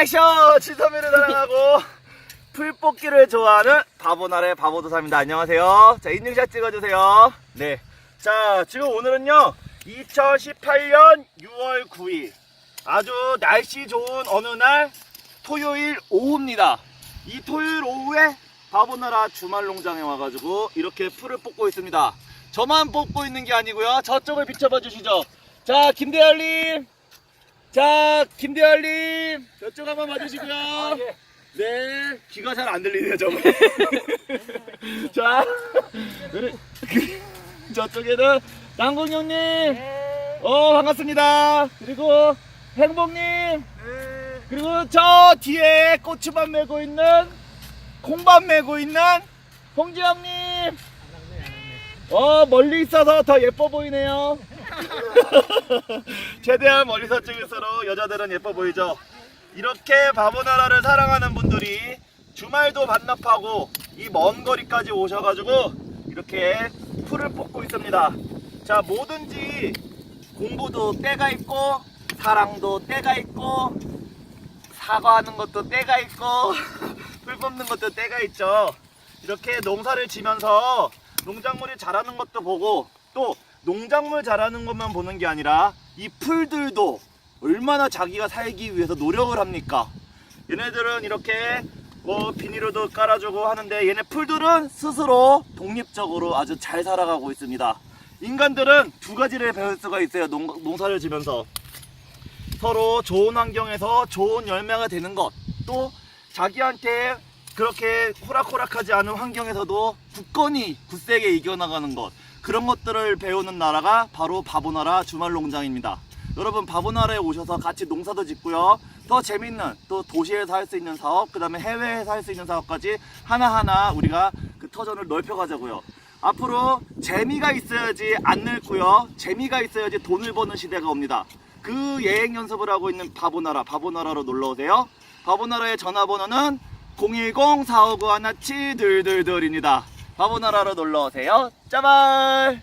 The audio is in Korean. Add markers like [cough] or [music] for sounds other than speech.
액션! 치서미를 사랑하고 [laughs] 풀뽑기를 좋아하는 바보나라의 바보도사입니다. 안녕하세요. 자, 인증샷 찍어주세요. 네. 자, 지금 오늘은요, 2018년 6월 9일. 아주 날씨 좋은 어느 날 토요일 오후입니다. 이 토요일 오후에 바보나라 주말 농장에 와가지고 이렇게 풀을 뽑고 있습니다. 저만 뽑고 있는 게 아니고요. 저쪽을 비춰봐 주시죠. 자, 김대열님. 자, 김대열님. 저쪽 한번 봐주시고요. 네, 귀가 잘 안 들리네요, 저분. [laughs] 자, 그, 저쪽에는 남궁 형님. 어, 반갑습니다. 그리고 행복님. 그리고 저 뒤에 고추밥 메고 있는, 콩밥 메고 있는 홍지 형님. 어, 멀리 있어서 더 예뻐 보이네요. [laughs] 최대한 멀리서 찍을수록 여자들은 예뻐 보이죠. 이렇게 바보나라를 사랑하는 분들이 주말도 반납하고 이 먼 거리까지 오셔가지고 이렇게 풀을 뽑고 있습니다. 자, 뭐든지 공부도 때가 있고 사랑도 때가 있고 사과하는 것도 때가 있고 [laughs] 풀 뽑는 것도 때가 있죠. 이렇게 농사를 지면서 농작물이 자라는 것도 보고 또 농작물 자라는 것만 보는 게 아니라 이 풀들도 얼마나 자기가 살기 위해서 노력을 합니까? 얘네들은 이렇게 뭐 비닐로도 깔아주고 하는데 얘네 풀들은 스스로 독립적으로 아주 잘 살아가고 있습니다. 인간들은 두 가지를 배울 수가 있어요. 농, 농사를 지면서 서로 좋은 환경에서 좋은 열매가 되는 것, 또 자기한테 그렇게 호락호락하지 않은 환경에서도 굳건히 굳세게 이겨나가는 것, 그런 것들을 배우는 나라가 바로 바보나라 주말농장입니다. 여러분 바보나라에 오셔서 같이 농사도 짓고요. 더 재밌는 또 도시에서 할 수 있는 사업, 그 다음에 해외에서 할 수 있는 사업까지 하나하나 우리가 그 터전을 넓혀가자고요. 앞으로 재미가 있어야지 안 늙고요. 재미가 있어야지 돈을 버는 시대가 옵니다. 그 예행 연습을 하고 있는 바보나라, 바보나라로 놀러 오세요. 바보나라의 전화번호는 010-459-1722입니다. 바보나라로 놀러 오세요. 짜발!